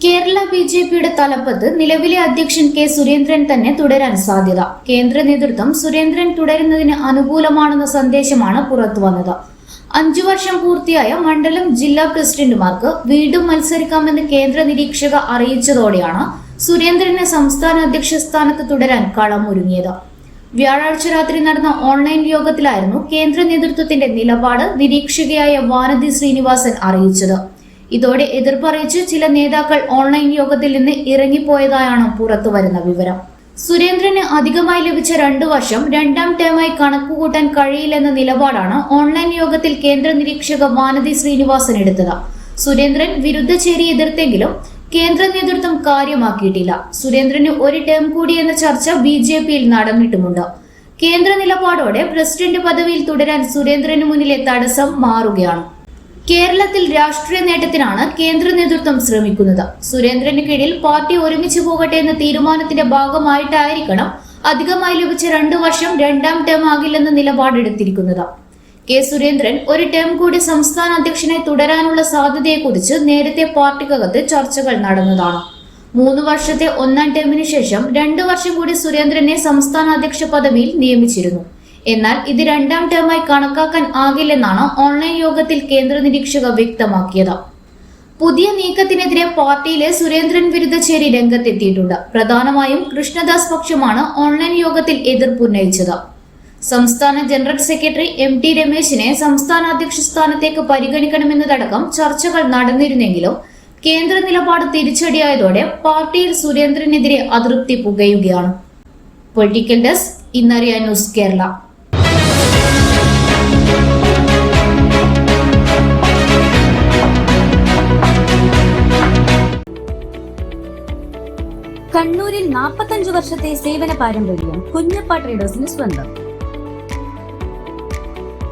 Kerala B J പിയുടെ തലപ്പത്ത് നിലവിലെ അധ്യക്ഷൻ കെ സുരേന്ദ്രൻ തന്നെ തുടരാൻ സാധ്യത. കേന്ദ്ര നേതൃത്വം സുരേന്ദ്രൻ തുടരുന്നതിന് അനുകൂലമാണെന്ന സന്ദേശമാണ് പുറത്തുവന്നത് അഞ്ചു വർഷം പൂർത്തിയായ മണ്ഡലം ജില്ലാ പ്രസിഡന്റുമാർക്ക് വീണ്ടും മത്സരിക്കാമെന്ന് കേന്ദ്ര നിരീക്ഷക അറിയിച്ചതോടെയാണ് സുരേന്ദ്രനെ സംസ്ഥാന അധ്യക്ഷ സ്ഥാനത്ത് തുടരാൻ കളമൊരുങ്ങിയത് വ്യാഴാഴ്ച രാത്രി നടന്ന ഓൺലൈൻ യോഗത്തിലായിരുന്നു കേന്ദ്ര നേതൃത്വത്തിന്റെ നിലപാട് നിരീക്ഷകയായ വാനതി ശ്രീനിവാസൻ അറിയിച്ചത്. ഇതോടെ എതിർപ്പറിയിച്ച് ചില നേതാക്കൾ ഓൺലൈൻ യോഗത്തിൽ നിന്ന് ഇറങ്ങിപ്പോയതായാണ് പുറത്തുവരുന്ന വിവരം. സുരേന്ദ്രന് അധികമായി ലഭിച്ച രണ്ടു വർഷം രണ്ടാം ടേമായി കണക്കുകൂട്ടാൻ കഴിയില്ലെന്ന നിലപാടാണ് ഓൺലൈൻ യോഗത്തിൽ കേന്ദ്ര നിരീക്ഷക വാനതി ശ്രീനിവാസൻ എടുത്തത്. സുരേന്ദ്രൻ വിരുദ്ധ ചേരി എതിർത്തെങ്കിലും കേന്ദ്ര നേതൃത്വം കാര്യമാക്കിയിട്ടില്ല. സുരേന്ദ്രന് ഒരു ടേം കൂടി എന്ന ചർച്ച ബി ജെ പിയിൽ നടന്നിട്ടുമുണ്ട്. കേന്ദ്ര നിലപാടോടെ പ്രസിഡന്റ് പദവിയിൽ തുടരാൻ സുരേന്ദ്രന് മുന്നിലെ തടസ്സം മാറുകയാണ്. കേരളത്തിൽ രാഷ്ട്രീയ നേട്ടത്തിനാണ് കേന്ദ്ര നേതൃത്വം ശ്രമിക്കുന്നത്. സുരേന്ദ്രന് കീഴിൽ പാർട്ടി ഒരുമിച്ച് പോകട്ടെ എന്ന തീരുമാനത്തിന്റെ ഭാഗമായിട്ടായിരിക്കണം അധികമായി ലഭിച്ച രണ്ടു വർഷം രണ്ടാം ടേം ആകില്ലെന്ന നിലപാടെടുത്തിരിക്കുന്നത്. കെ സുരേന്ദ്രൻ ഒരു ടേം കൂടി സംസ്ഥാന അധ്യക്ഷനെ തുടരാനുള്ള സാധ്യതയെക്കുറിച്ച് നേരത്തെ പാർട്ടിക്കകത്ത് ചർച്ചകൾ നടന്നതാണ്. മൂന്ന് വർഷത്തെ ഒന്നാം ടേമിന് ശേഷം രണ്ടു വർഷം കൂടി സുരേന്ദ്രനെ സംസ്ഥാന അധ്യക്ഷ പദവിയിൽ നിയമിച്ചിരുന്നു. എന്നാൽ ഇത് രണ്ടാം ടേമായി കണക്കാക്കാൻ ആകില്ലെന്നാണ് ഓൺലൈൻ യോഗത്തിൽ കേന്ദ്ര നിരീക്ഷക വ്യക്തമാക്കിയത്. പുതിയ നീക്കത്തിനെതിരെ പാർട്ടിയിലെ സുരേന്ദ്രൻ വിരുദ്ധ ചേരി രംഗത്തെത്തിയിട്ടുണ്ട്. പ്രധാനമായും കൃഷ്ണദാസ് പക്ഷമാണ് ഓൺലൈൻ യോഗത്തിൽ എതിർപ്പുന്നയിച്ചത് സംസ്ഥാന ജനറൽ സെക്രട്ടറി എം ടി രമേശിനെ സംസ്ഥാന അധ്യക്ഷ സ്ഥാനത്തേക്ക് പരിഗണിക്കണമെന്നതടക്കം ചർച്ചകൾ നടന്നിരുന്നെങ്കിലും കേന്ദ്ര നിലപാട് തിരിച്ചടിയായതോടെ പാർട്ടിയിൽ സുരേന്ദ്രനെതിരെ അതൃപ്തി പുകയുകയാണ്. പൊളിറ്റിക്കൽ ഡെസ്ക് ഇന്നറിയ ന്യൂസ് കേരള. കണ്ണൂരിൽ നാൽപ്പത്തഞ്ചു വർഷത്തെ സേവന പാരമ്പര്യം കുഞ്ഞപ്പ ട്രേഡേഴ്സിന് സ്വന്തം.